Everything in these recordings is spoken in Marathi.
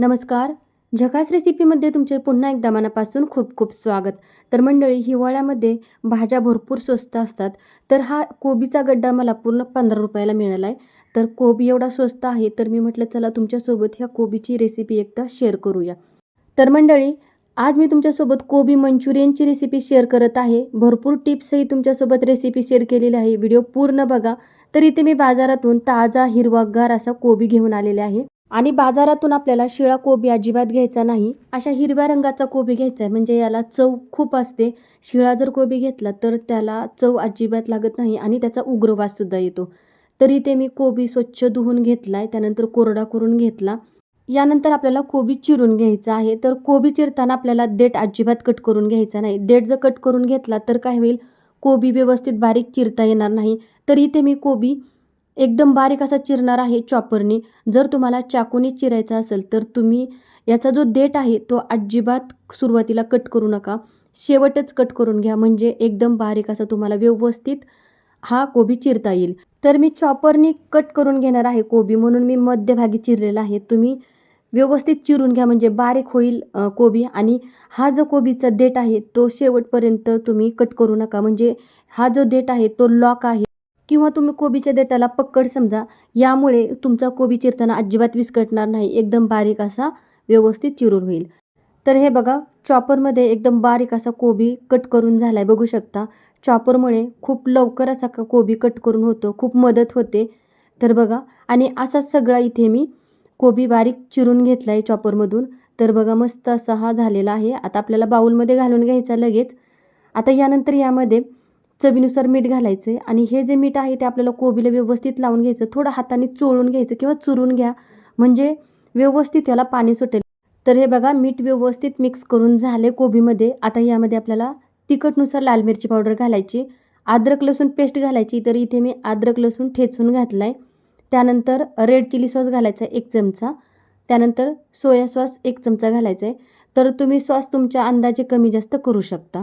नमस्कार. झकास रेसिपीमध्ये तुमचे पुन्हा एकदा मनापासून खूप खूप स्वागत. तर मंडळी हिवाळ्यामध्ये भाज्या भरपूर स्वस्त असतात. तर हा कोबीचा गड्डा मला पूर्ण पंधरा रुपयाला मिळाला आहे तर कोबी एवढा स्वस्त आहे तर मी म्हटलं चला तुमच्यासोबत ह्या कोबीची रेसिपी एकदा शेअर करूया. तर मंडळी आज मी तुमच्यासोबत कोबी मंचुरियनची रेसिपी शेअर करत आहे. भरपूर टिप्सही तुमच्यासोबत रेसिपी शेअर केलेली आहे. व्हिडिओ पूर्ण बघा. तर इथे मी बाजारातून ताजा हिरवागार असा कोबी घेऊन आलेले आहे. आणि बाजारातून आपल्याला शिळा कोबी अजिबात घ्यायचा नाही. अशा हिरव्या रंगाचा कोबी घ्यायचा आहे. म्हणजे याला चव खूप असते. शिळा जर कोबी घेतला तर त्याला चव अजिबात लागत नाही आणि त्याचा उग्रवाससुद्धा येतो. तरी ते मी कोबी स्वच्छ धुवून घेतला आहे त्यानंतर कोरडा करून घेतला. यानंतर आपल्याला कोबी चिरून घ्यायचा आहे. तर कोबी चिरताना आपल्याला देठ अजिबात कट करून घ्यायचा नाही. देठ जर कट करून घेतला तर काय होईल? कोबी व्यवस्थित बारीक चिरता येणार नाही. तरी ते मी कोबी एकदम बारीक असा चिरणार आहे चॉपरने जर तुम्हाला चाकूने चिरायचा असेल तर तुम्ही याचा जो देठ आहे तो अजिबात सुरुवातीला कट करू नका. शेवटच कट करून घ्या. म्हणजे एकदम बारीक असा तुम्हाला व्यवस्थित हा कोबी चिरता येईल. तर मी चॉपरने कट करून घेणार आहे कोबी. म्हणून मी मध्यभागी चिरलेला आहे. तुम्ही व्यवस्थित चिरून घ्या. म्हणजे बारीक होईल कोबी. आणि हा जो कोबीचा देठ आहे तो शेवटपर्यंत तुम्ही कट करू नका. म्हणजे हा जो देठ आहे तो लॉक आहे. किंवा तुम्ही कोबीच्या देठाला पक्कड समजा यामुळे तुमचा कोबी चिरताना अजिबात विस्कटणार नाही एकदम बारीक असा व्यवस्थित चिरून होईल. तर हे बघा चॉपरमध्ये एकदम बारीक असा कोबी कट करून झाला आहे बघू शकता. चॉपरमुळे खूप लवकर असा कोबी कट करून होतो खूप मदत होते. तर बघा आणि असाच सगळा इथे मी कोबी बारीक चिरून घेतला आहे चॉपरमधून. तर बघा मस्त असा हा झालेला आहे. आता आपल्याला बाऊलमध्ये घालून घ्यायचा लगेच. आता यानंतर यामध्ये चवीनुसार मीठ घालायचं आहे आणि हे जे मीठ आहे ते आपल्याला कोबीला व्यवस्थित लावून घ्यायचं थोडं हाताने चोळून घ्यायचं किंवा चुरून घ्या. म्हणजे व्यवस्थित याला पाणी सुटेल. तर हे बघा मीठ व्यवस्थित मिक्स करून झाले कोबीमध्ये. आता यामध्ये आपल्याला तिखटनुसार लाल मिरची पावडर घालायची अद्रक लसूण पेस्ट घालायची. तर इथे मी अद्रक लसूण ठेचून घातला आहे त्यानंतर रेड चिली सॉस घालायचा आहे एक चमचा. त्यानंतर सोया सॉस एक चमचा घालायचा आहे तर तुम्ही सॉस तुमच्या अंदाजे कमी जास्त करू शकता.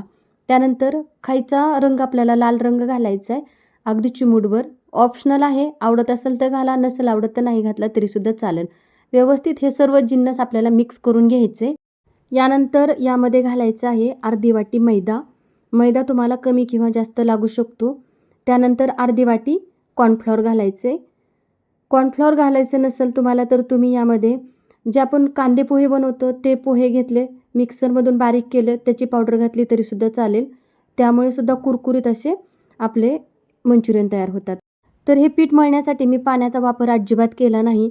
त्यानंतर खायचा रंग आपल्याला लाल रंग घालायचा आहे. अगदी चिमूटभर. ऑप्शनल आहे. आवडत असेल तर घाला. नसेल आवडत तर नाही घातला तरीसुद्धा चालेल. व्यवस्थित हे सर्व जिन्नस आपल्याला मिक्स करून घ्यायचे. यानंतर यामध्ये घालायचं आहे अर्धी वाटी मैदा. मैदा तुम्हाला कमी किंवा जास्त लागू शकतो. त्यानंतर अर्धी वाटी कॉर्नफ्लॉवर घालायचे. कॉर्नफ्लॉवर घालायचं नसेल तुम्हाला तर तुम्ही यामध्ये जे आपण कांदे पोहे बनवतो ते पोहे घेतले. मिक्सरमधून बारीक केलं त्याची पावडर घातली तरीसुद्धा चालेल. त्यामुळे सुद्धा कुरकुरीत असे आपले मंचुरियन तयार होतात. तर हे पीठ मळण्यासाठी मी पाण्याचा वापर अजिबात केला नाही.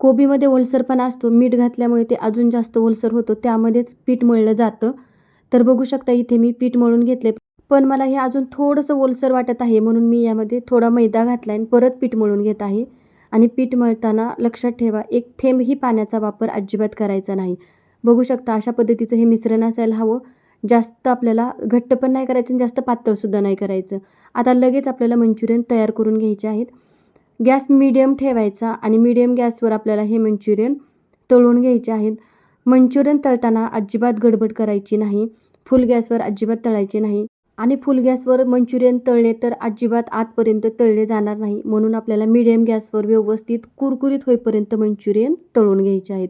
कोबीमध्ये ओलसरपणा असतो. मीठ घातल्यामुळे ते अजून जास्त ओलसर होतो. त्यामध्येच पीठ मळलं जातं. तर बघू शकता इथे मी पीठ मळून घेतले पण मला हे अजून थोडंसं ओलसर वाटत आहे म्हणून मी यामध्ये थोडा मैदा घातला आणि परत पीठ मळून घेत आहे. आणि पीठ मळताना लक्षात ठेवा एक थेंबही पाण्याचा वापर अजिबात करायचा नाही. बघू शकता अशा पद्धतीचं हे मिश्रण असायला हवं. जास्त आपल्याला घट्ट पण नाही करायचं आणि जास्त पातळसुद्धा नाही करायचं. आता लगेच आपल्याला मंचुरियन तयार करून घ्यायचे आहेत. गॅस मिडियम ठेवायचा आणि मीडियम गॅसवर आपल्याला हे मंचुरियन तळून घ्यायचे आहेत. मंचुरियन तळताना अजिबात गडबड करायची नाही. फुल गॅसवर अजिबात तळायचे नाही. आणि फुल गॅसवर मंचुरियन तळले तर अजिबात आतपर्यंत तळले जाणार नाही. म्हणून आपल्याला मिडियम गॅसवर व्यवस्थित कुरकुरीत होईपर्यंत मंचुरियन तळून घ्यायचे आहेत.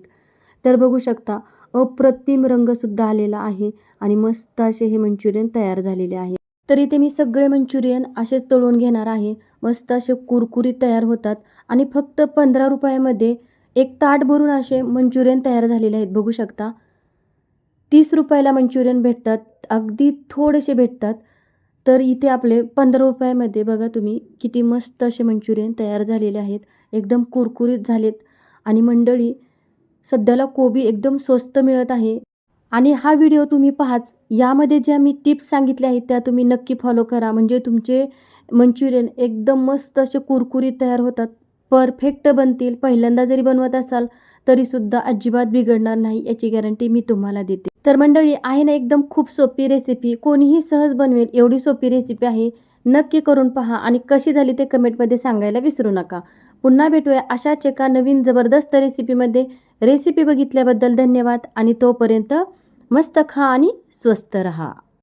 तर बघू शकता अप्रतिम रंगसुद्धा आलेला आहे आणि मस्त असे हे मंचुरियन तयार झालेले आहे. तर इथे मी सगळे मंचुरियन असेच तळून घेणार आहे. मस्त असे कुरकुरीत तयार होतात आणि फक्त पंधरा रुपयामध्ये एक ताट भरून असे मंचुरियन तयार झालेले आहेत. बघू शकता. तीस रुपयाला मंचुरियन भेटतात. अगदी थोडेसे भेटतात. तर इथे आपले पंधरा रुपयामध्ये बघा तुम्ही किती मस्त असे मंचुरियन तयार झालेले आहेत. एकदम कुरकुरीत झालेत. आणि मंडळी सध्याला कोबी एकदम स्वस्त मिळत आहे. आणि हा व्हिडिओ तुम्ही पाहाच. यामध्ये ज्या मी टिप्स सांगितल्या आहेत त्या तुम्ही नक्की फॉलो करा. म्हणजे तुमचे मंचुरियन एकदम मस्त असे कुरकुरीत तयार होतात. परफेक्ट बनतील. पहिल्यांदा जरी बनवत असाल तरीसुद्धा अजिबात बिघडणार नाही याची गॅरंटी मी तुम्हाला देते. तर मंडळी आहे ना एकदम खूप सोपी रेसिपी. कोणीही सहज बनवेल एवढी सोपी रेसिपी आहे. नक्की करून पहा आणि कशी झाली ते कमेंटमध्ये सांगायला विसरू नका. पुन्हा भेटूया अशाच एका नवीन जबरदस्त रेसिपीमध्ये. रेसिपी बघितल्याबद्दल धन्यवाद आणि तोपर्यंत मस्त खा आणि स्वस्त रहा.